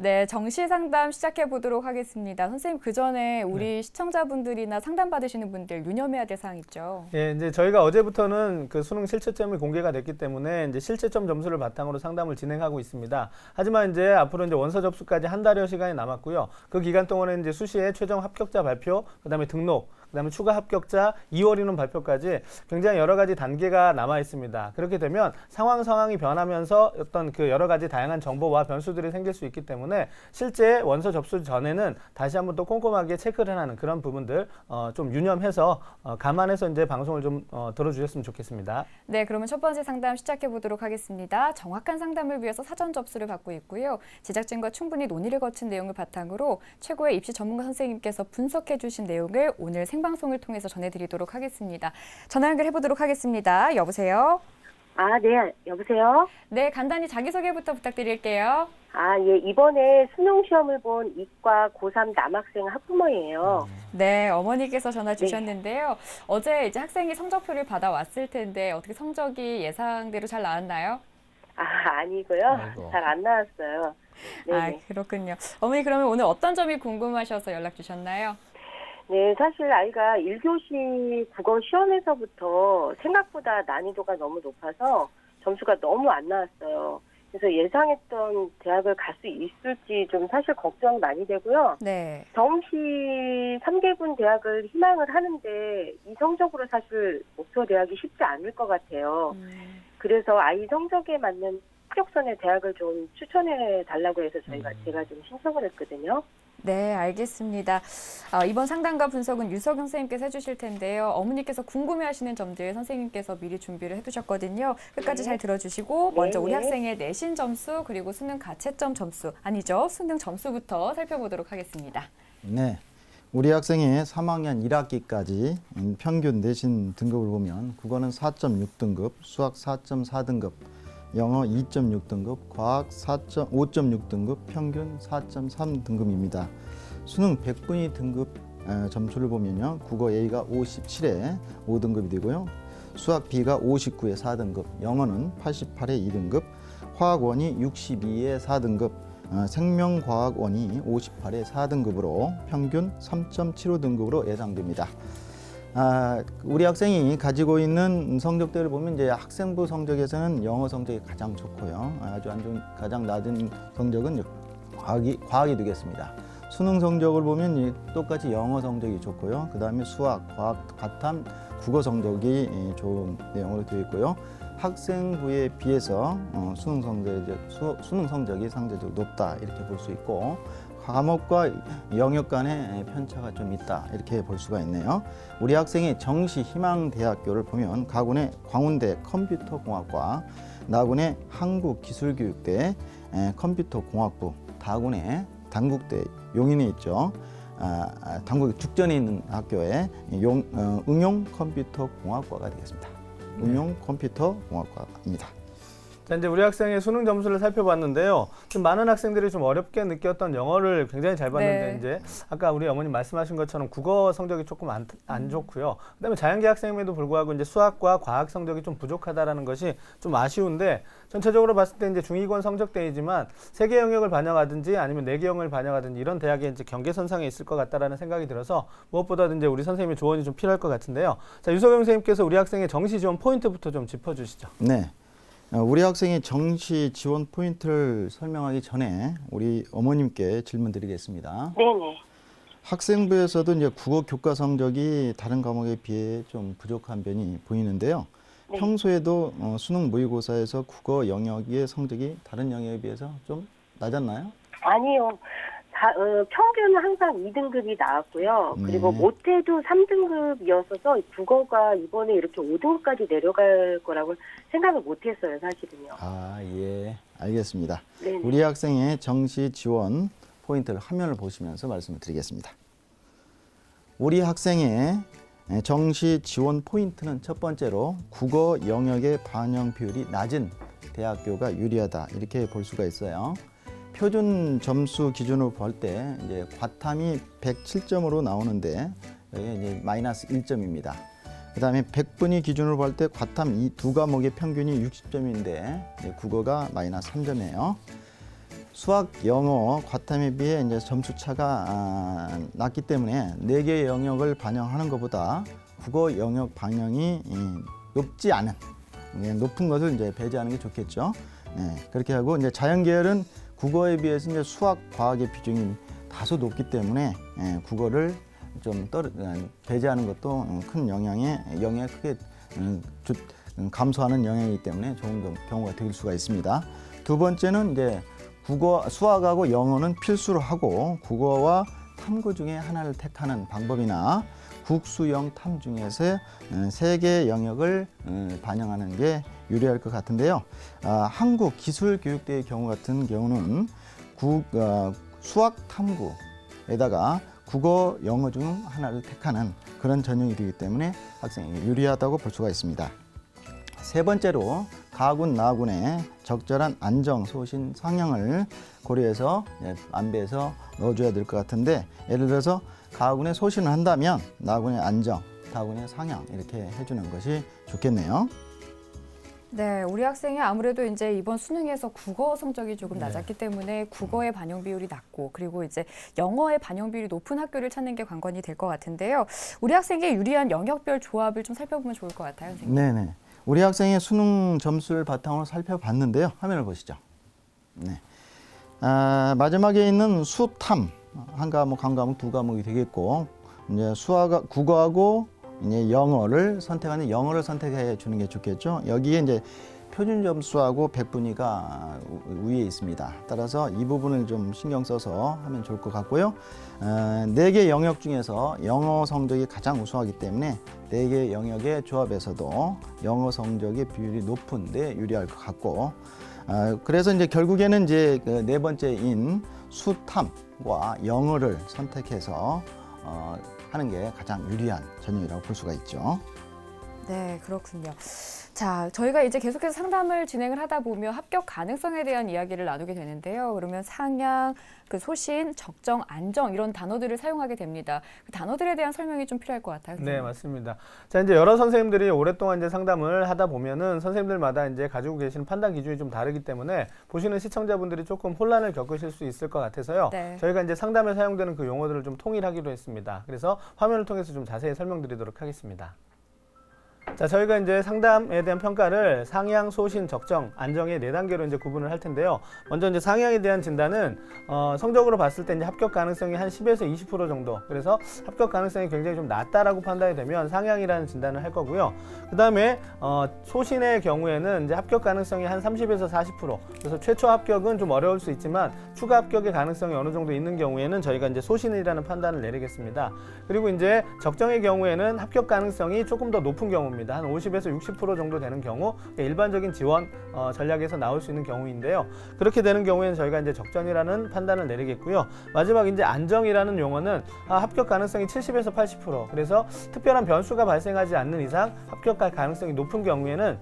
네, 정시 상담 시작해 보도록 하겠습니다. 선생님 그 전에 우리 시청자분들이나 상담 받으시는 분들 유념해야 될 사항 있죠. 예, 이제 저희가 어제부터는 그 수능 실채점이 공개가 됐기 때문에 이제 실채점 점수를 바탕으로 상담을 진행하고 있습니다. 하지만 이제 앞으로 이제 원서 접수까지 한 달여 시간이 남았고요. 그 기간 동안에 이제 수시에 최종 합격자 발표, 그다음에 등록, 그다음에 추가 합격자 2월 인원 발표까지 굉장히 여러 가지 단계가 남아 있습니다. 그렇게 되면 상황 상황이 변하면서 어떤 그 여러 가지 다양한 정보와 변수들이 생길 수 있기 때문에 실제 원서 접수 전에는 다시 한번 또 꼼꼼하게 체크를 하는 그런 부분들 어, 좀 유념해서 어, 감안해서 이제 방송을 좀 어, 들어주셨으면 좋겠습니다. 네, 그러면 첫 번째 상담 시작해 보도록 하겠습니다. 정확한 상담을 위해서 사전 접수를 받고 있고요. 제작진과 충분히 논의를 거친 내용을 바탕으로 최고의 입시 전문가 선생님께서 분석해 주신 내용을 오늘 생 방송을 통해서 전해드리도록 하겠습니다. 전화 연결해 보도록 하겠습니다. 여보세요? 아, 네, 여보세요? 네, 간단히 자기소개부터 부탁드릴게요. 아, 예, 이번에 수능 시험을 본 이과 고3 남학생 학부모예요. 네, 어머니께서 전화 주셨는데요. 어제 이제 학생이 성적표를 받아왔을 텐데 어떻게 성적이 예상대로 잘 나왔나요? 아, 아니고요. 아이고. 잘 안 나왔어요. 네, 아, 그렇군요. 어머니 그러면 오늘 어떤 점이 궁금하셔서 연락 주셨나요? 네, 사실 아이가 1교시 국어 시험에서부터 생각보다 난이도가 너무 높아서 점수가 너무 안 나왔어요. 그래서 예상했던 대학을 갈 수 있을지 좀 사실 걱정이 많이 되고요. 네. 정시 3개군 대학을 희망을 하는데 이 성적으로 사실 목표 대학이 쉽지 않을 것 같아요. 음, 그래서 아이 성적에 맞는 합격선의 대학을 좀 추천해 달라고 해서 저희가 제가 좀 신청을 했거든요. 네, 알겠습니다. 아, 이번 상담과 분석은 유석영 선생님께서 해주실 텐데요. 어머니께서 궁금해하시는 점들 선생님께서 미리 준비를 해두셨거든요. 끝까지 네. 잘 들어주시고 네, 먼저 우리 네. 학생의 내신 점수 그리고 수능 가채점 점수 아니죠 수능 점수부터 살펴보도록 하겠습니다. 네. 우리 학생의 3학년 1학기까지 음, 평균 내신 등급을 보면 국어는 4.6등급, 수학 4.4등급, 영어 2.6등급, 과학 4.5.6등급, 평균 4.3등급입니다. 수능 100분위 등급 어, 점수를 보면요. 국어 A가 57에 5등급이 되고요. 수학 B가 59에 4등급, 영어는 88에 2등급, 화학원이 62에 4등급, 어, 생명과학원이 58에 4등급으로 평균 3.75등급으로 예상됩니다. 아, 우리 학생이 가지고 있는 성적대를 보면 이제 학생부 성적에서는 영어 성적이 가장 좋고요. 아주 안 좋은 가장 낮은 성적은 과학이 과학이 되겠습니다. 수능 성적을 보면 이 똑같이 영어 성적이 좋고요. 그 다음에 수학, 과학, 가탐, 국어 성적이 이 좋은 내용으로 되어 있고요. 학생부에 비해서 어, 수능 성적이 수, 수능 성적이 상대적으로 높다 이렇게 볼 수 있고 과목과 영역 간의 편차가 좀 있다 이렇게 볼 수가 있네요. 우리 학생의 정시 희망 대학교를 보면 가군의 광운대 컴퓨터공학과, 나군의 한국기술교육대 에, 컴퓨터공학부, 다군의 당국대 용인에 있죠. 아, 아, 당국 죽전에 있는 학교에 용, 어, 응용 컴퓨터 공학과가 되겠습니다. 응용 컴퓨터 공학과입니다. 자, 이제 우리 학생의 수능 점수를 살펴봤는데요. 좀 많은 학생들이 좀 어렵게 느꼈던 영어를 굉장히 잘 봤는데 네. 이제 아까 우리 어머님 말씀하신 것처럼 국어 성적이 조금 안, 안 좋고요. 그다음에 자연계 학생임에도 불구하고 이제 수학과 과학 성적이 좀 부족하다라는 것이 좀 아쉬운데 전체적으로 봤을 때 이제 중위권 성적대이지만 세 개 영역을 반영하든지 아니면 네 개 영역을 반영하든지 이런 대학에 이제 경계선상에 있을 것 같다라는 생각이 들어서 무엇보다도 이제 우리 선생님의 조언이 좀 필요할 것 같은데요. 자, 유석영 선생님께서 우리 학생의 정시 지원 포인트부터 좀 짚어 주시죠. 네. 어, 우리 학생의 정시 지원 포인트를 설명하기 전에 우리 어머님께 질문 드리겠습니다. 네네. 학생부에서도 이제 국어 교과 성적이 다른 과목에 비해 좀 부족한 면이 보이는데요. 네. 평소에도 어, 수능 모의고사에서 국어 영역의 성적이 다른 영역에 비해서 좀 낮았나요? 아니요. 다, 어, 평균은 항상 2등급이 나왔고요. 그리고 네. 못해도 3등급이었어서 국어가 이번에 이렇게 5등급까지 내려갈 거라고 생각을 못했어요, 사실은요. 아, 예. 알겠습니다. 네네. 우리 학생의 정시 지원 포인트를 화면을 보시면서 말씀을 드리겠습니다. 우리 학생의 정시 지원 포인트는 첫 번째로 국어 영역의 반영 비율이 낮은 대학교가 유리하다 이렇게 볼 수가 있어요. 표준 점수 기준으로 볼 때 이제 과탐이 107점으로 나오는데 여기 이제 마이너스 1점입니다. 그다음에 100분위 기준으로 볼 때 과탐 이 두 과목의 평균이 60점인데 국어가 마이너스 3점이에요. 수학, 영어, 과탐에 비해 이제 점수 차가 아, 낮기 때문에 네 개의 영역을 반영하는 것보다 국어 영역 반영이 이, 높지 않은 예, 높은 것을 이제 배제하는 게 좋겠죠. 예, 그렇게 하고 이제 자연 계열은 국어에 비해서 이제 수학, 과학의 비중이 다소 높기 때문에 예, 국어를 좀 떨, 어, 배제하는 것도 어, 큰 영향에 영향에 크게 음, 주- 음, 감소하는 영향이기 때문에 좋은 경- 경우가 될 수가 있습니다. 두 번째는 이제 국어, 수학하고 영어는 필수로 하고 국어와 탐구 중에 하나를 택하는 방법이나 국수영 탐 중에서 어, 세 개의 영역을 어, 반영하는 게 유리할 것 같은데요. 아, 한국 기술교육대의 경우 같은 경우는 국, 어, 수학 탐구에다가 국어, 영어 중 하나를 택하는 그런 전형이 되기 때문에 학생에게 유리하다고 볼 수가 있습니다. 세 번째로 가군, 나군의 적절한 안정, 소신, 상향을 고려해서 예, 안배해서 넣어줘야 될 것 같은데 예를 들어서 가군의 소신을 한다면 나군의 안정, 다군의 상향 이렇게 해주는 것이 좋겠네요. 네, 우리 학생이 아무래도 이제 이번 수능에서 국어 성적이 조금 네. 낮았기 때문에 국어의 반영 비율이 낮고 그리고 이제 영어의 반영 비율이 높은 학교를 찾는 게 관건이 될 것 같은데요. 우리 학생에게 유리한 영역별 조합을 좀 살펴보면 좋을 것 같아요, 선생님. 네 네. 우리 학생의 수능 점수를 바탕으로 살펴봤는데요. 화면을 보시죠. 네. 아, 마지막에 있는 수탐 한 과목 한 과목 두 과목이 되겠고 이제 수학 국어하고 이제 영어를 선택하는 영어를 선택해 주는 게 좋겠죠. 여기에 이제 표준 점수하고 백분위가 위에 있습니다. 따라서 이 부분을 좀 신경 써서 하면 좋을 것 같고요. 어, 네개 영역 중에서 영어 성적이 가장 우수하기 때문에 네 개 영역의 조합에서도 영어 성적의 비율이 높은데 유리할 것 같고 어, 그래서 이제 결국에는 이제 그 네 번째인 수탐과 영어를 선택해서 어, 하는 게 가장 유리한 전형이라고 볼 수가 있죠. 네, 그렇군요. 자, 저희가 이제 계속해서 상담을 진행을 하다 보면 합격 가능성에 대한 이야기를 나누게 되는데요. 그러면 상향, 그 소신, 적정, 안정 이런 단어들을 사용하게 됩니다. 그 단어들에 대한 설명이 좀 필요할 것 같아요. 네. 맞습니다. 자, 이제 여러 선생님들이 오랫동안 이제 상담을 하다 보면은 선생님들마다 이제 가지고 계신 판단 기준이 좀 다르기 때문에 보시는 시청자분들이 조금 혼란을 겪으실 수 있을 것 같아서요. 네. 저희가 이제 상담에 사용되는 그 용어들을 좀 통일하기로 했습니다. 그래서 화면을 통해서 좀 자세히 설명드리도록 하겠습니다. 자, 저희가 이제 상담에 대한 평가를 상향, 소신, 적정, 안정의 네 단계로 이제 구분을 할 텐데요. 먼저 이제 상향에 대한 진단은 어, 성적으로 봤을 때 이제 합격 가능성이 한 10에서 20% 정도. 그래서 합격 가능성이 굉장히 좀 낮다라고 판단이 되면 상향이라는 진단을 할 거고요. 그다음에 어, 소신의 경우에는 이제 합격 가능성이 한 30에서 40%. 그래서 최초 합격은 좀 어려울 수 있지만 추가 합격의 가능성이 어느 정도 있는 경우에는 저희가 이제 소신이라는 판단을 내리겠습니다. 그리고 이제 적정의 경우에는 합격 가능성이 조금 더 높은 경우입니다. 한 50에서 60% 정도 되는 경우 일반적인 지원 어, 전략에서 나올 수 있는 경우인데요. 그렇게 되는 경우에는 저희가 이제 적정이라는 판단을 내리겠고요. 마지막 이제 안정이라는 용어는 아, 합격 가능성이 70에서 80% 그래서 특별한 변수가 발생하지 않는 이상 합격 가능성이 높은 경우에는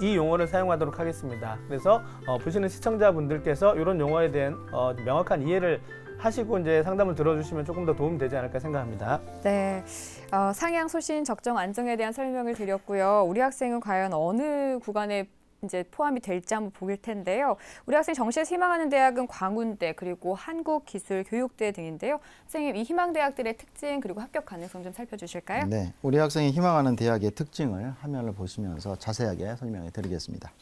이 용어를 사용하도록 하겠습니다. 그래서 어, 보시는 시청자분들께서 이런 용어에 대한 어, 명확한 이해를 하시고 이제 상담을 들어주시면 조금 더 도움이 되지 않을까 생각합니다. 네, 어, 상향, 소신, 적정, 안정에 대한 설명을 드렸고요. 우리 학생은 과연 어느 구간에 이제 포함이 될지 한번 보길 텐데요. 우리 학생 정시에서 희망하는 대학은 광운대 그리고 한국기술교육대 등인데요. 선생님 이 희망 대학들의 특징 그리고 합격 가능성 좀 살펴주실까요? 네, 우리 학생이 희망하는 대학의 특징을 화면을 보시면서 자세하게 설명해 드리겠습니다.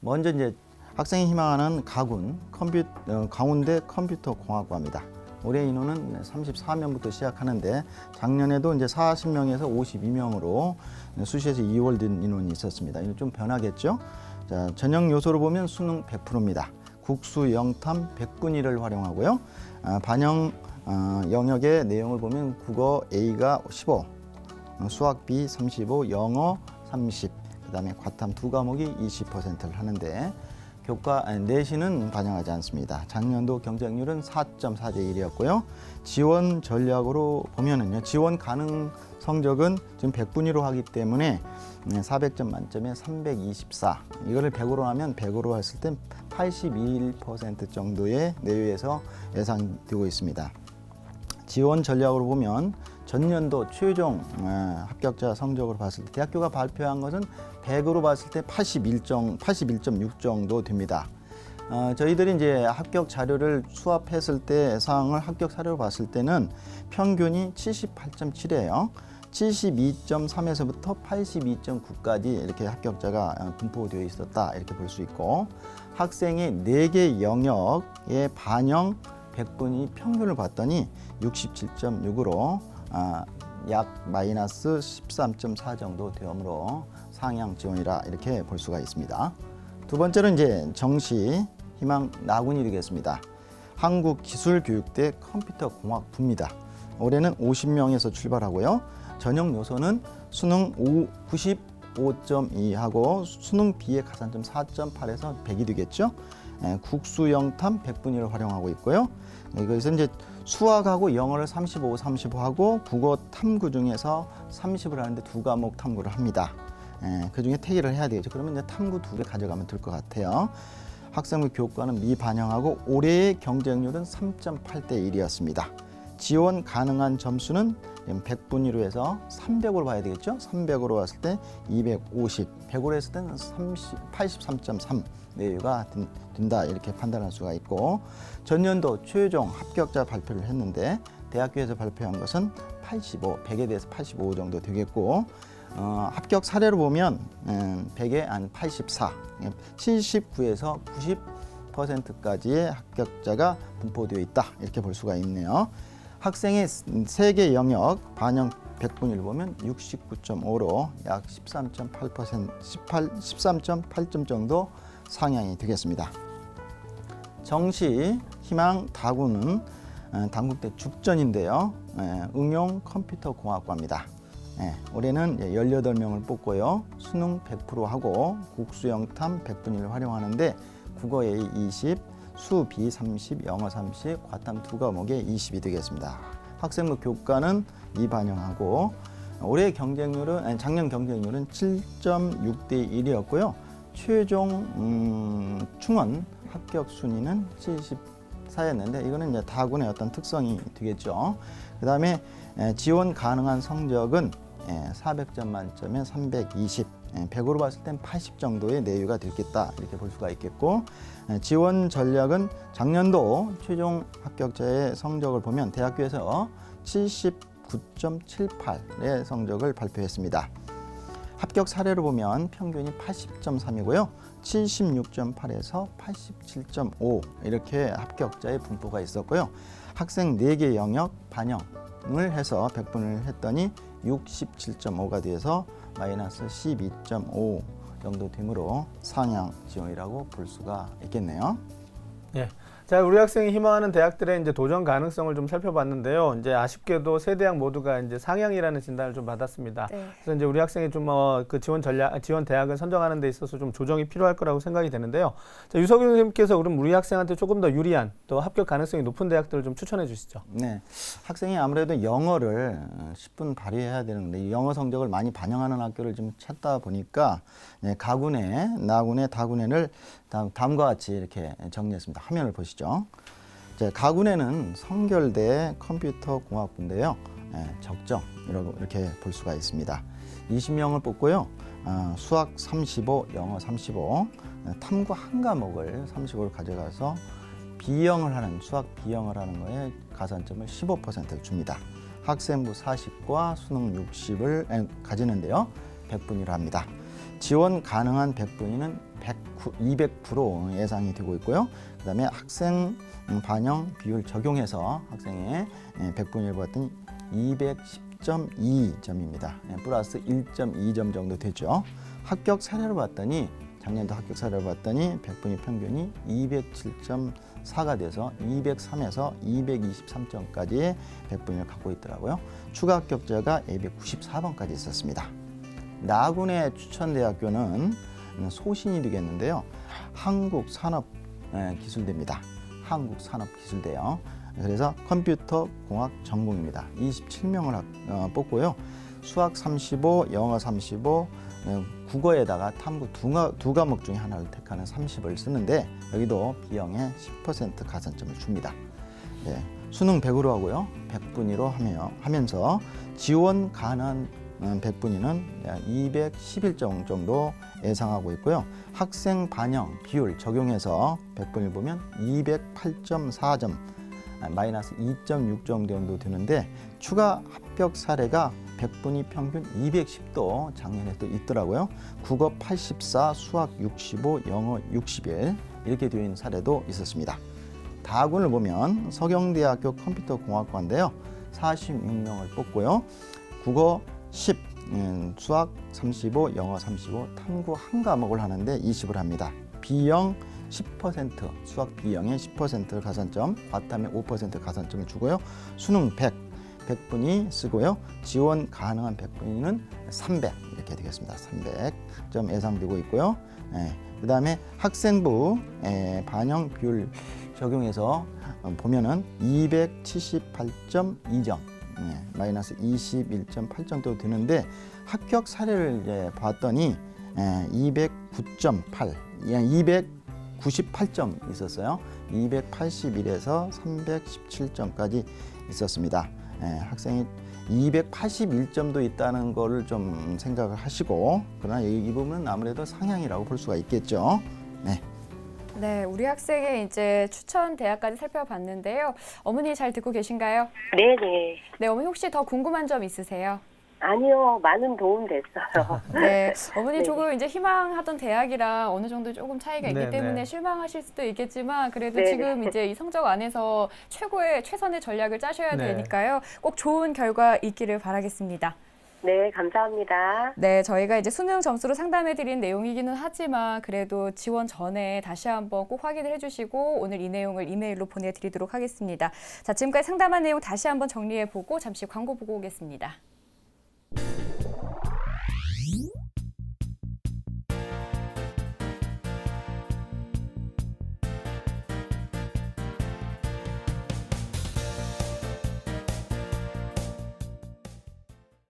먼저 이제 학생이 희망하는 가군 컴퓨 어, 강원대 컴퓨터 공학과입니다. 올해 인원은 34명부터 시작하는데 작년에도 이제 40명에서 52명으로 수시에서 2월 된 인원이 있었습니다. 이건 좀 변하겠죠. 자, 전형 요소로 보면 수능 100%입니다. 국수, 영탐, 백분위를 활용하고요. 아, 반영 어, 영역의 내용을 보면 국어 A가 15, 어, 수학 B 35, 영어 30, 그다음에 과탐 두 과목이 20%를 하는데 교과 내신은 반영하지 않습니다. 작년도 경쟁률은 4.4대 1이었고요. 지원 전략으로 보면은요. 지원 가능 성적은 지금 100분위로 하기 때문에 400점 만점에 324. 이거를 100으로 하면 100으로 했을 땐 81% 정도의 내외에서 예상되고 있습니다. 지원 전략으로 보면 전년도 최종 어, 합격자 성적으로 봤을 때 대학교가 발표한 것은 100으로 봤을 때 81점, 81.6 정도 됩니다. 어, 저희들이 이제 합격 자료를 수합했을 때 사항을 합격 사료로 봤을 때는 평균이 78.7이에요. 72.3에서부터 82.9까지 이렇게 합격자가 어, 분포되어 있었다 이렇게 볼 수 있고 학생의 네개 영역의 반영 100분이 평균을 봤더니 67.6으로 아, 약 마이너스 13.4 정도 되므로 상향 지원이라 이렇게 볼 수가 있습니다. 두 번째로 이제 정시 희망 나군이 되겠습니다. 한국기술교육대 컴퓨터공학부입니다. 올해는 50명에서 출발하고요. 전형 요소는 수능 95.2 하고 수능 비의 가산점 4.8에서 100이 되겠죠. 예, 국수 영탐 100분위를 활용하고 있고요. 이것서 이제 수학하고 영어를 35, 35하고 국어 탐구 중에서 30을 하는데 두 과목 탐구를 합니다. 예, 그 중에 태기를 해야 되겠죠. 그러면 이제 탐구 두 개 가져가면 될 것 같아요. 학생부 교과는 미반영하고 올해의 경쟁률은 3.8대 1이었습니다. 지원 가능한 점수는 100분위로 해서 300으로 봐야 되겠죠. 300으로 봤을 때 250, 100으로 했을 때는 30, 83.3 내외가 든- 든다 이렇게 판단할 수가 있고 전년도 최종 합격자 발표를 했는데 대학교에서 발표한 것은 85, 100에 대해서 85 정도 되겠고 어, 합격 사례로 보면 음, 100에 한 84, 79에서 90%까지의 합격자가 분포되어 있다 이렇게 볼 수가 있네요. 학생의 세계 영역 반영 100분위를 보면 69.5로 약 13.8% 18 13.8점 정도 상향이 되겠습니다. 정시 희망 다구는 어, 당국대 죽전인데요. 예, 응용 컴퓨터 공학과입니다. 예, 올해는 18명을 뽑고요. 수능 100% 하고 국수영탐 100분위를 활용하는데 국어 A 20, 수 B 30, 영어 30, 과탐 두 과목에 20이 되겠습니다. 학생부 교과는 미반영하고 올해 경쟁률은 아니, 작년 경쟁률은 7.6대 1이었고요. 최종 음, 충원 합격 순위는 74였는데 이거는 이제 다군의 어떤 특성이 되겠죠. 그다음에 에, 지원 가능한 성적은 예, 400점 만점에 320, 예, 100으로 봤을 땐 80 정도의 내유가 되겠다 이렇게 볼 수가 있겠고 예, 지원 전략은 작년도 최종 합격자의 성적을 보면 대학교에서 79.78의 성적을 발표했습니다. 합격 사례를 보면 평균이 80.3이고요. 76.8에서 87.5 이렇게 합격자의 분포가 있었고요. 학생 4개 영역 반영 을 해서 100분을 했더니 67.5가 돼서 마이너스 12.5 정도 되므로 상향 지원이라고 볼 수가 있겠네요. 예. 자, 우리 학생이 희망하는 대학들의 이제 도전 가능성을 좀 살펴봤는데요. 이제 아쉽게도 세 대학 모두가 이제 상향이라는 진단을 좀 받았습니다. 네. 그래서 이제 우리 학생이 좀 어, 그 지원 전략, 지원 대학을 선정하는 데 있어서 좀 조정이 필요할 거라고 생각이 되는데요. 자, 유석윤 선생님께서 그럼 우리 학생한테 조금 더 유리한 또 합격 가능성이 높은 대학들을 좀 추천해 주시죠. 네, 학생이 아무래도 영어를 어, 10분 발휘해야 되는데 이 영어 성적을 많이 반영하는 학교를 좀 찾다 보니까 네, 가군에, 나군에, 다군에를 다음, 다음과 같이 이렇게 정리했습니다. 화면을 보시죠. 자, 가군에는 성결대 컴퓨터 공학부인데요. 예, 적정이라고 이렇게 볼 수가 있습니다. 20명을 뽑고요. 어, 수학 35, 영어 35, 어, 탐구 한 과목을 35를 가져가서 B형을 하는 수학 B형을 하는 거에 가산점을 15% 줍니다. 학생부 40과 수능 60을 가지는데요. 100분위로 합니다. 지원 가능한 100분위는 200% 예상이 되고 있고요. 그 다음에 학생 반영 비율 적용해서 학생의 100분위를 봤더니 210.2점입니다. 플러스 1.2점 정도 되죠. 합격 사례를 봤더니 작년도 합격 사례를 봤더니 100분위 평균이 207.4가 돼서 203에서 223점까지의 100분위를 갖고 있더라고요. 추가 합격자가 294번까지 있었습니다. 나군의 추천대학교는 소신이 되겠는데요. 한국산업기술대입니다. 한국산업기술대요. 그래서 컴퓨터 공학 전공입니다. 27명을 어, 뽑고요. 수학 35, 영어 35, 어, 국어에다가 탐구 두 과목 중에 하나를 택하는 30을 쓰는데 여기도 B형에 10% 가산점을 줍니다. 네, 수능 100으로 하고요. 100분위로 하며, 하면서 지원 가능 한 음, 100분위는 211점 정도 예상하고 있고요. 학생 반영 비율 적용해서 100분위를 보면 208.4점, 아, 마이너스 2.6점 정도 되는데 추가 합격 사례가 100분위 평균 210도 작년에 또 있더라고요. 국어 84, 수학 65, 영어 61 이렇게 되어 있는 사례도 있었습니다. 다군을 보면 서경대학교 컴퓨터공학과인데요. 46명을 뽑고요. 국어 10, 음, 수학 35, 영어 35, 탐구 한 과목을 하는데 20을 합니다. B형 10%, 수학 B형에 10% 가산점, 과탐에 5% 가산점을 주고요. 수능 100, 100분이 쓰고요. 지원 가능한 100분위는 300 이렇게 되겠습니다. 300점 예상되고 있고요. 예, 그다음에 학생부 예, 반영 비율 적용해서 어, 보면은 278.2점 예, 마이너스 21.8점도 되는데 합격 사례를 이제 봤더니 예, 209.8, 예, 298점 있었어요. 281에서 317점까지 있었습니다. 예, 학생이 281점도 있다는 거를 좀 생각을 하시고 그러나 이, 이 부분은 아무래도 상향이라고 볼 수가 있겠죠. 네. 네, 우리 학생의 이제 추천 대학까지 살펴봤는데요. 어머니 잘 듣고 계신가요? 네네. 네, 어머니 혹시 더 궁금한 점 있으세요? 아니요, 많은 도움 됐어요. 네, 어머니 네. 조금 이제 희망하던 대학이랑 어느 정도 조금 차이가 있기 네, 때문에 네. 실망하실 수도 있겠지만 그래도 네, 지금 이제 이 성적 안에서 최고의 최선의 전략을 짜셔야 네. 되니까요. 꼭 좋은 결과 있기를 바라겠습니다. 네, 감사합니다. 네, 저희가 이제 수능 점수로 상담해 드린 내용이기는 하지만 그래도 지원 전에 다시 한번 꼭 확인을 해 주시고 오늘 이 내용을 이메일로 보내 드리도록 하겠습니다. 자, 지금까지 상담한 내용 다시 한번 정리해 보고 잠시 광고 보고 오겠습니다.